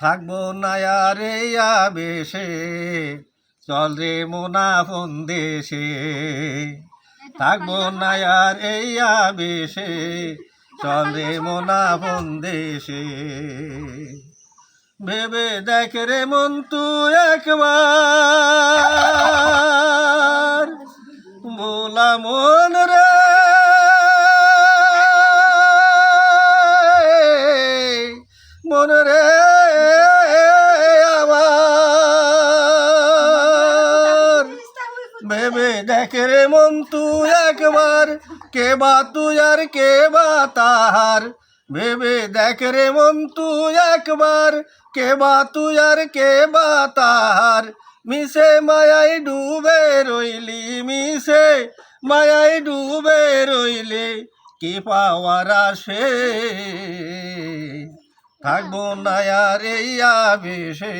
থাকব না আর আবেশে। চল রে মোনা ফোন দেশে। থাকব না আর আবেশে। চল রে মোনা ফোন দেশে। ভেবে দেখ রে মন তুই একবার। বোলা মন রে। মন রে দেখ রে মন তুই একবার, কে বা তুই আর কে বা তাহার? ভেবে দেখ রে মন তুই একবার, কে বা তুই আর কে বা তাহার? মিশে মায়াই ডুবে রইলি, মিশে মায়াই ডুবে রইলে, কি পাওয়ার আসে? থাকব না আর এই আবেশে,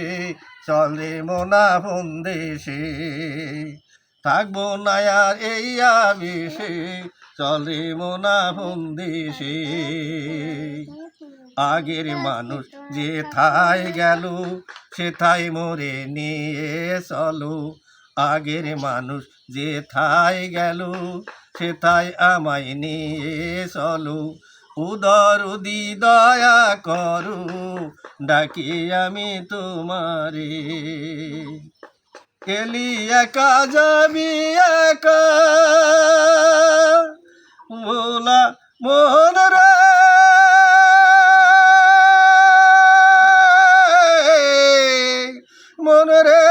চলে মোনা বন্দেশে। থাকব না আর এই আবেশে চলে মোনা বন্দেশে আগের মানুষ যে থাই গেল, সে থাই মরে নিয়ে চলো। আগের মানুষ যে থাই গেল, সে থাই আমায় নিয়ে চলো। উদর উদি দয়া করু, ডাকি আমি তোমারে। এলি একা, যাবি একা। মোলা মোহন রে। মন রে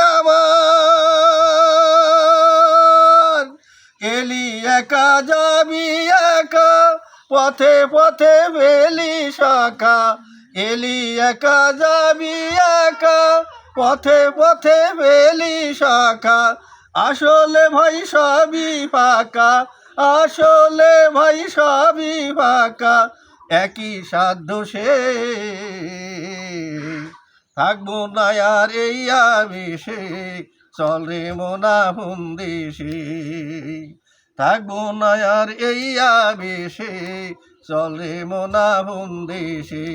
আমার এলি একা, যাবি একা। পথে পথে বেলি শাখা। এলি একা, যাবি একা। পথে পথে বেলি শাখা, আসলে ভাই সবই পাকা, আসলে ভাই সবই পাকা, একই সাধ্য সে। থাকব না আর এই আবেশে চল রে মোনা বন্দেশে থাকব না আর এই আবেশে চল রে মোনা বন্দেশে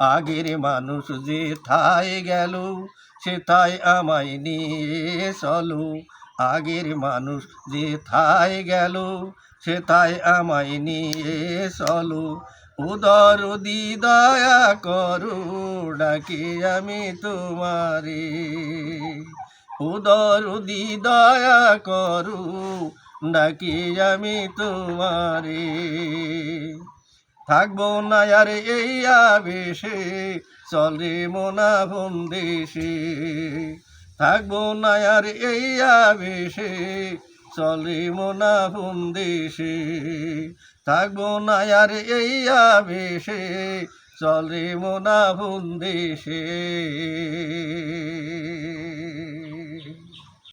আগের মানুষ যে থাই গেল সে তাই আমায় নিয়ে চলো। আগের মানুষ যে থাই গেল সে তাই আমায় নিয়ে চলো। উদর দি দয়া করু, ডাকি আমি তোমারে। উদর দয়া করু, ডাকি আমি তোমারে। থাকব না আর এই আবেশে, চলে মোনা বন্দেশে থাকব না আর এই আবেশে, চলে মোনা বন্দেশে থাকব না আর এই আবেশে, চলে মোনা বন্দেশে